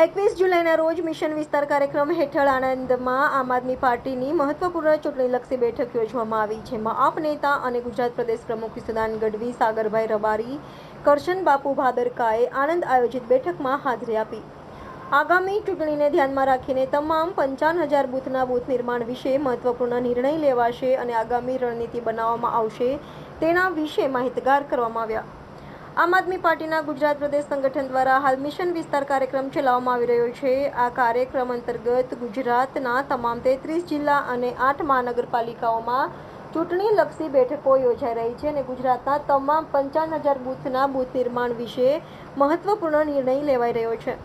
એકવીસ જુલાઈના રોજ મિશન વિસ્તાર કાર્યક્રમ હેઠળ આણંદમાં આમ આદમી પાર્ટીની મહત્વપૂર્ણ ચૂંટણીલક્ષી બેઠક યોજવામાં આવી, જેમાં આપ નેતા અને ગુજરાત પ્રદેશ પ્રમુખ સુદાન ગઢવી, સાગરભાઈ રબારી, કરશન બાપુ ભાદરકાએ આણંદ આયોજિત બેઠકમાં હાજરી આપી. આગામી ચૂંટણીને ધ્યાનમાં રાખીને તમામ પંચાવન હજાર બૂથના બૂથ નિર્માણ વિશે મહત્વપૂર્ણ નિર્ણય લેવાશે અને આગામી રણનીતિ બનાવવામાં આવશે તેના વિશે માહિતગાર કરવામાં આવ્યા. આમ આદમી પાર્ટીના ગુજરાત પ્રદેશ સંગઠન દ્વારા હાલ મિશન વિસ્તાર કાર્યક્રમ ચલાવવામાં આવી રહ્યો છે. આ કાર્યક્રમ અંતર્ગત ગુજરાતના તમામ તેત્રીસ જિલ્લા અને આઠ મહાનગરપાલિકાઓમાં ચૂંટણીલક્ષી બેઠકો યોજાઈ રહી છે અને ગુજરાતના તમામ પંચાવન હજાર બૂથના બૂથ નિર્માણ વિશે મહત્વપૂર્ણ નિર્ણય લેવાઈ રહ્યો છે.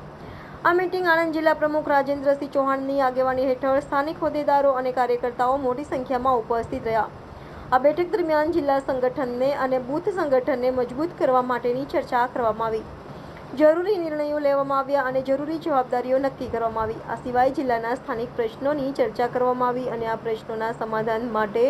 આ મિટિંગ આણંદ જિલ્લા પ્રમુખ રાજેન્દ્રસિંહ ચૌહાણની આગેવાની હેઠળ સ્થાનિક હોદ્દેદારો અને કાર્યકર્તાઓ મોટી સંખ્યામાં ઉપસ્થિત રહ્યા. આ બેઠક દરમિયાન જિલ્લા સંગઠનને અને બૂથ સંગઠનને મજબૂત કરવા માટેની ચર્ચા કરવામાં આવી. જરૂરી નિર્ણયો લેવામાં આવ્યા અને જરૂરી જવાબદારીઓ નક્કી કરવામાં આવી. આ સિવાય જિલ્લાના સ્થાનિક પ્રશ્નોની ચર્ચા કરવામાં આવી અને આ પ્રશ્નોના સમાધાન માટે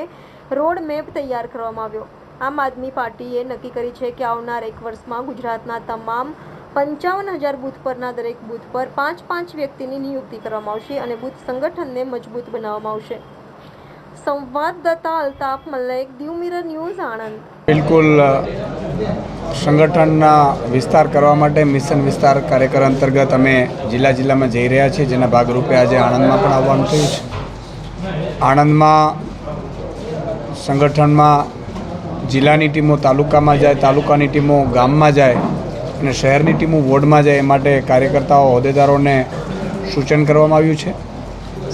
રોડ મેપ તૈયાર કરવામાં આવ્યો. આમ આદમી પાર્ટીએ નક્કી કરી છે કે આવનાર એક વર્ષમાં ગુજરાતના તમામ પંચાવન હજાર બૂથ પરના દરેક બૂથ પર પાંચ પાંચ વ્યક્તિની નિયુક્તિ કરવામાં આવશે અને બૂથ સંગઠનને મજબૂત બનાવવામાં આવશે. સંવાદદાતા અલ્તાફ મલેક દીવ મિરર ન્યૂઝ આણંદ. બિલકુલ સંગઠનના વિસ્તાર કરવા માટે મિશન વિસ્તાર કાર્યક્રમ અંતર્ગત અમે જિલ્લા જિલ્લામાં જઈ રહ્યા છીએ, જેના ભાગરૂપે આજે આણંદમાં પણ આવવાનું થયું છે. આણંદમાં સંગઠનમાં જિલ્લાની ટીમો તાલુકામાં જાય, તાલુકાની ટીમો ગામમાં જાય અને શહેરની ટીમો વોર્ડમાં જાય એ માટે કાર્યકર્તાઓ હોદ્દેદારોને સૂચન કરવામાં આવ્યું છે.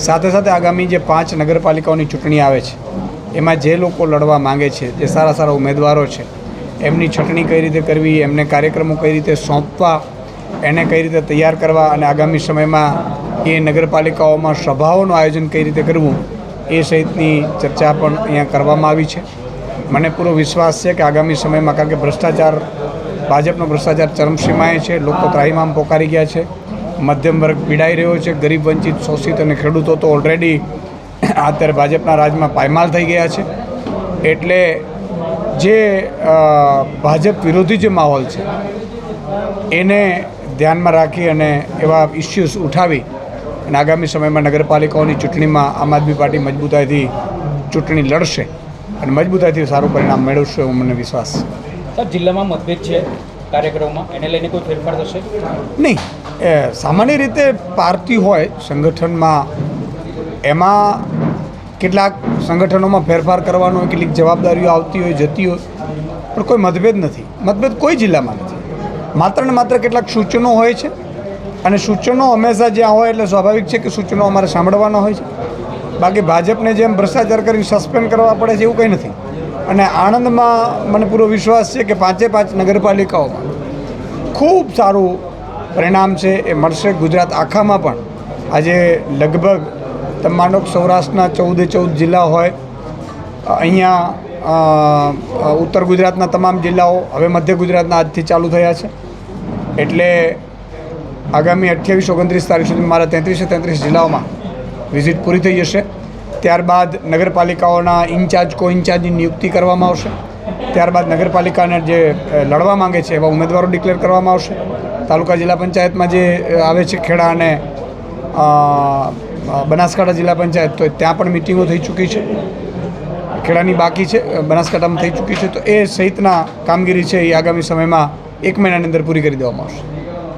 સાથે સાથે આગામી જે પાંચ નગરપાલિકાઓની ચૂંટણી આવે છે, એમાં જે લોકો લડવા માંગે છે, જે સારા સારા ઉમેદવારો છે, એમની છટણી કઈ રીતે કરવી, એમને કાર્યક્રમો કઈ રીતે સોંપવા, એને કઈ રીતે તૈયાર કરવા અને આગામી સમયમાં એ નગરપાલિકાઓમાં સભાઓનું આયોજન કઈ રીતે કરવું, એ સહિતની ચર્ચા પણ અહીંયા કરવામાં આવી છે. મને પૂરો વિશ્વાસ છે કે આગામી સમયમાં, કારણ કે ભ્રષ્ટાચાર, ભાજપનો ભ્રષ્ટાચાર ચરમસીમાએ છે, લોકો ત્રાહીમામ પોકારી ગયા છે. મધ્યમ વર્ગ પીડાઈ રહ્યો છે ગરીબ વંચિત શોષિત અને ખેડૂતો તો ઓલરેડી અત્યારે ભાજપના રાજમાં પાયમાલ થઈ ગયા છે. એટલે જે ભાજપ વિરોધી જે માહોલ છે એને ધ્યાનમાં રાખી અને એવા ઇસ્યુઝ ઉઠાવી અને આગામી સમયમાં નગરપાલિકાઓની ચૂંટણીમાં આમ આદમી પાર્ટી મજબૂતાઈથી ચૂંટણી લડશે અને મજબૂતાઈથી સારું પરિણામ મેળવશે એવો મને વિશ્વાસ છે. જિલ્લામાં મતભેદ છે કાર્યક્રમોમાં? એને લઈને કોઈ ફેરફાર થશે? નહીં. એ સામાન્ય રીતે પાર્ટી હોય સંગઠનમાં, એમાં કેટલાક સંગઠનોમાં ફેરફાર કરવાનો કેટલીક જવાબદારીઓ આવતી હોય, જતી હોય, પણ કોઈ મતભેદ નથી. મતભેદ કોઈ જિલ્લામાં નથી. માત્ર ને માત્ર કેટલાક સૂચનો હોય છે અને સૂચનો હંમેશા જ્યાં હોય એટલે સ્વાભાવિક છે કે સૂચનો અમારે સાંભળવાના હોય છે. બાકી ભાજપને જેમ ભ્રષ્ટાચાર કરીને સસ્પેન્ડ કરવા પડે છે એવું કંઈ નથી. અને આણંદમાં મને પૂરો વિશ્વાસ છે કે પાંચે પાંચ નગરપાલિકાઓમાં ખૂબ સારું પરિણામ છે એ મળશે. ગુજરાત આખામાં પણ આજે લગભગ તમે સૌરાષ્ટ્રના ચૌદે ચૌદ જિલ્લા હોય, અહીંયા ઉત્તર ગુજરાતના તમામ જિલ્લાઓ હવે મધ્ય ગુજરાતના આજથી ચાલુ થયા છે. એટલે આગામી અઠ્યાવીસ, ઓગણત્રીસ તારીખ સુધી મારા તેત્રીસે તેત્રીસ જિલ્લાઓમાં વિઝિટ પૂરી થઈ જશે. ત્યારબાદ નગરપાલિકાઓના ઇન્ચાર્જ કો ઇન્ચાર્જની નિયુક્તિ કરવામાં આવશે. ત્યારબાદ નગરપાલિકાને જે લડવા માંગે છે એવા ઉમેદવારો ડિક્લેર કરવામાં આવશે. તાલુકા જિલ્લા પંચાયતમાં જે આવે છે ખેડા અને બનાસકાંઠા જિલ્લા પંચાયત, તો ત્યાં પણ મિટિંગો થઈ ચૂકી છે. ખેડાની બાકી છે બનાસકાંઠામાં થઈ ચૂકી છે, તો એ સહિતના કામગીરી છે એ આગામી સમયમાં એક મહિનાની અંદર પૂરી કરી દેવામાં આવશે.